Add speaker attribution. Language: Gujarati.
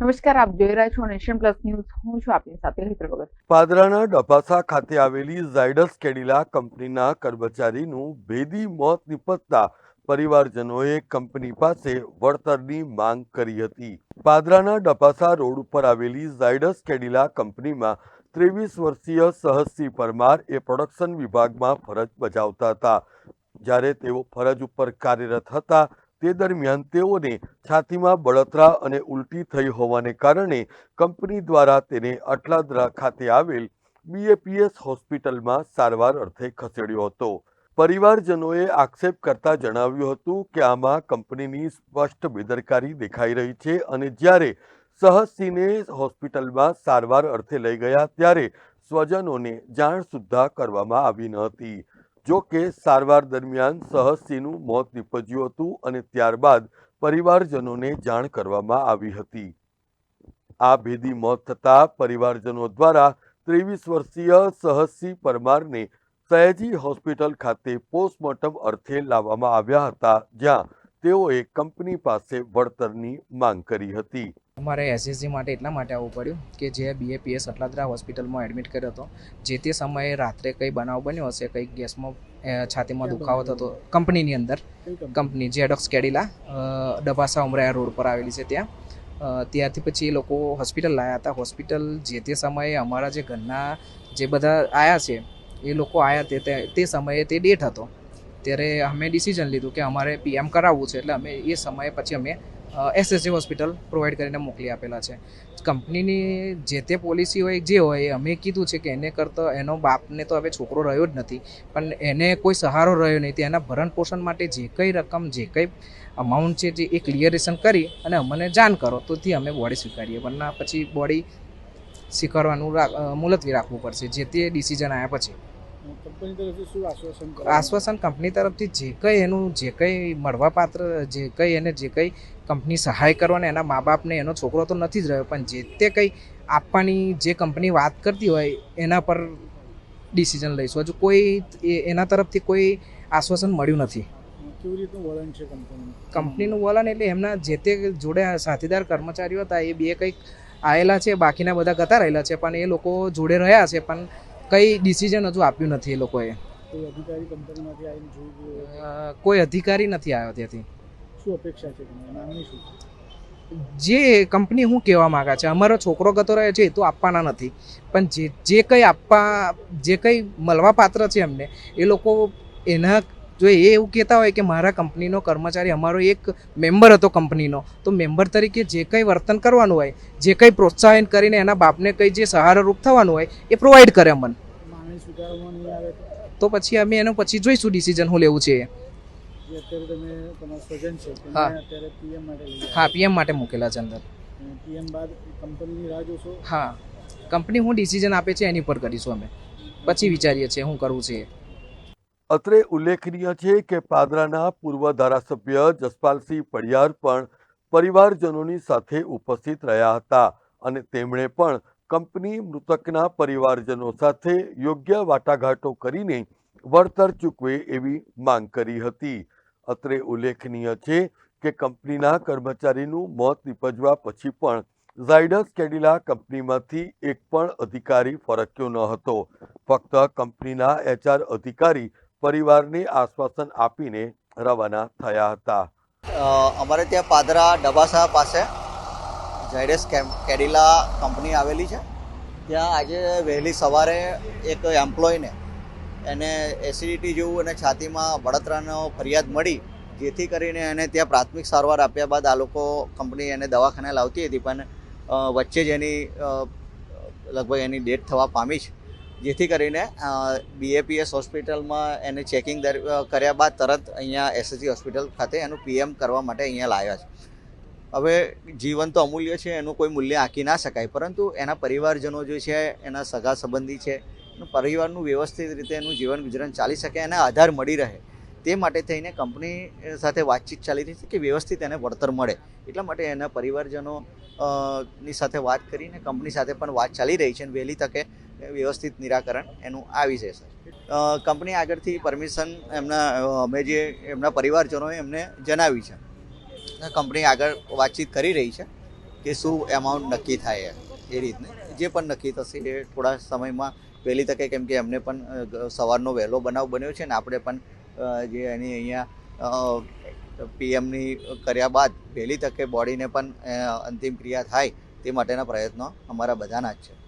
Speaker 1: નમસ્કાર, આપ જોઈ રહ્યા છો નેશન પ્લસ ન્યૂઝ. હું છું આપની સાથે હેતર
Speaker 2: પાદરાના ડપાસા ખાતે આવેલી ઝાયડસ કેડિલા કંપનીના કર્મચારીનું ભેદી મોત નિપજતા પરિવારજનોએ કંપની પાસે વળતરની માંગ કરી હતી. પાદરાના ડપાસા રોડ ઉપર આવેલી ઝાયડસ કેડિલા કંપનીમાં ત્રેવીસ વર્ષીય સહસી પરમાર એ પ્રોડક્શન વિભાગમાં ફરજ બજાવતા હતા. જ્યારે તેઓ ફરજ ઉપર કાર્યરત હતા તે દરમિયાન તેઓને છાતીમાં બળતરા અને ઉલટી થઈ હોવાને કારણે કંપની દ્વારા તેને અટલાદરા ખાતે આવેલ બીએપીએસ હોસ્પિટલમાં સારવાર અર્થે ખસેડ્યો હતો. પરિવારજનોએ આક્ષેપ કરતા જણાવ્યું હતું કે આમાં કંપનીની સ્પષ્ટ બેદરકારી દેખાઈ રહી છે અને જ્યારે સહસિંહને હોસ્પિટલમાં સારવાર અર્થે લઈ ગયા ત્યારે સ્વજનોને જાણ સુદ્ધા કરવામાં આવી ન હતી. જો કે સારવાર દરમિયાન સહસિંહનું મોત નીપજ્યું હતું અને ત્યારબાદ પરિવારજનોને જાણ કરવામાં આવી હતી. આ ભેદી મોત થતાં પરિવારજનો દ્વારા ત્રેવીસ વર્ષીય સહસિંહ પરમારને સયાજી હોસ્પિટલ ખાતે પોસ્ટમોર્ટમ અર્થે લાવવામાં આવ્યા હતા, જ્યાં તેઓએ કંપની પાસે વળતરની માંગ કરી હતી.
Speaker 3: અમારે એસએસજી માટે એટલા માટે આવવું પડ્યું કે જે બીએપીએસ અટલાદરા હોસ્પિટલમાં એડમિટ કર્યો હતો જે તે સમયે રાત્રે કંઈ બનાવ બન્યો હશે કંઈક ગેસમાં છાતીમાં દુખાવો થતો કંપનીની અંદર કંપની? જેડોક્સ કેડિલા ડભાસા ડબાસા ઉમરાયા રોડ પર આવેલી છે ત્યાં. ત્યાંથી પછી એ લોકો હોસ્પિટલ લાવ્યા હતા. હોસ્પિટલ જે તે સમયે અમારા જે ઘરના જે બધા આવ્યા છે એ લોકો આવ્યા તે તે- તે સમયે તે ડેટ હતો. ત્યારે અમે ડિસિઝન લીધું કે અમારે પીએમ કરાવવું છે એટલે અમે એ સમયે પછી અમે એસએસજી હોસ્પિટલ પ્રોવાઈડ કરીને મોકલી આપેલા છે. કંપનીની જે તે પોલિસી હોય, જે હોય અમે કીધું છે કે એને કરતાં એનો બાપને તો હવે છોકરો રહ્યો જ નથી, પણ એને કોઈ સહારો રહ્યો નહીં. એના ભરણ પોષણ માટે જે કંઈ રકમ, જે કંઈ અમાઉન્ટ છે, જે એ ક્લિયરેશન કરી અને અમને જાણ કરો, તો થી અમે બોડી સ્વીકારીએ. પણ પછી બોડી સ્વીકારવાનું મુલતવી રાખવું પડશે, જે તે ડિસિઝન આવ્યા પછી.
Speaker 4: આશ્વાસન
Speaker 3: કંપની તરફથી જે કંઈ એનું, જે કંઈ મળવાપાત્ર, જે કંઈ એને, જે કંઈ કંપની સહાય કરવાને, એના મા બાપને, એનો છોકરો તો નથી જ રહ્યો, પણ જે તે કંઈ આપવાની જે કંપની વાત કરતી હોય, એના પર ડિસિઝન લઈશું. હજુ કોઈ એના તરફથી કોઈ આશ્વાસન મળ્યું નથી.
Speaker 4: કંપનીનું
Speaker 3: વલણ એટલે એમના જે તે જોડે સાથીદાર કર્મચારીઓ હતા, એ બે કંઈક આવેલા છે, બાકીના બધા ગતા રહેલા છે, પણ એ લોકો જોડે રહ્યા છે, પણ કંઈ ડિસિઝન હજુ આપ્યું નથી એ લોકોએ?
Speaker 4: કોઈ અધિકારી
Speaker 3: નથી આવ્યો ત્યાંથી.
Speaker 4: શું અપેક્ષા છે
Speaker 3: જે કંપની હું કહેવા માંગા છે અમારો છોકરો ગતો રહે છે એ તો આપવાના નથી. પણ જે જે કંઈ આપવા જે કંઈ મળવા પાત્ર છે એમને એ લોકો એના જો એ એવું કહેતા હોય કે મારા કંપનીનો કર્મચારી અમારો એક મેમ્બર હતો કંપનીનો તો મેમ્બર તરીકે જે કંઈ વર્તન કરવાનું હોય જે કંઈ પ્રોત્સાહન કરીને એના બાપને કંઈ જે સહારારૂપ થવાનું હોય એ પ્રોવાઈડ કરે અમને.
Speaker 4: તો
Speaker 3: પછી અમે એનું પછી જોઈશું ડિસિઝન હું લેવું છે હા.
Speaker 4: પીએમ માટે
Speaker 3: મૂકેલા છે અંદર. હા. કંપની હું ડિસિઝન આપે છે એની પર કરીશું અમે. પછી વિચારીએ છીએ શું કરવું છે
Speaker 2: અત્રે ઉલ્લેખનીય છે કે પાદરાના પૂર્વ ધારાસભ્ય જસપાલસિંહ પડિયાર પણ પરિવારજનોની સાથે ઉપસ્થિત રહ્યા હતા અને તેમણે પણ કંપની મૃતકના પરિવારજનો સાથે યોગ્ય વાટાઘાટો કરીને વળતર ચૂકવે એવી માંગ કરી હતી. અત્રે ઉલ્લેખનીય છે કે કંપનીના કર્મચારીનું મોત નીપજવા પછી પણ ઝાયડસ કેડિલા કંપનીમાંથી એક પણ અધિકારી ફરક્યો ન હતો. ફક્ત કંપનીના એચઆર અધિકારી પરિવારને આશ્વાસન આપીને રવાના થયા હતા.
Speaker 5: અમારે ત્યાં પાદરા ડબાસા પાસે ઝાયડસ કેડિલા કંપની આવેલી છે. ત્યાં આજે વહેલી સવારે એક એમ્પ્લોયને એને એસિડિટી જેવું અને છાતીમાં બળતરાનો ફરિયાદ મળી, જેથી કરીને એને ત્યાં પ્રાથમિક સારવાર આપ્યા બાદ આ લોકો કંપની એને દવાખાને લાવતી હતી. પણ વચ્ચે જ એની લગભગ એની ડેથ થવા પામી છે. જેથી કરીને બીએપીએસ હોસ્પિટલમાં એને ચેકિંગ કર્યા બાદ તરત અહીંયા એસએસજી હોસ્પિટલ ખાતે એનું પીએમ કરવા માટે અહીંયા લાવ્યા છે. હવે જીવન તો અમૂલ્ય છે, એનું કોઈ મૂલ્ય આંકી ના શકાય, પરંતુ એના પરિવારજનો જે છે, એના સગા સંબંધી છે, એનું પરિવારનું વ્યવસ્થિત રીતે એનું જીવન ગુજરાન ચાલી શકે, એને આધાર મળી રહે, તે માટે થઈને કંપની સાથે વાતચીત ચાલી રહી છે કે વ્યવસ્થિત એને વળતર મળે. એટલા માટે એના પરિવારજનો ની સાથે વાત કરીને કંપની સાથે પણ વાત ચાલી રહી છે, અને વહેલી તકે વ્યવસ્થિત નિરાકરણ એનું આવી જશે કંપની આગળથી પરમિશન એમના અમે જે એમના પરિવારજનોએ એમને જણાવી છે. કંપની આગળ વાતચીત કરી રહી છે કે શું એમાઉન્ટ નક્કી થાય એ રીતને. જે પણ નક્કી થશે એ થોડા સમયમાં, વહેલી તકે કેમ કે એમને પણ સવારનો વહેલો બનાવ બન્યો છે ને આપણે પણ જે એની અહીંયા પીએમની કર્યા બાદ વહેલી તકે બોડીને પણ અંતિમ ક્રિયા થાય તે માટેના પ્રયત્નો અમારા બધાના જ છે.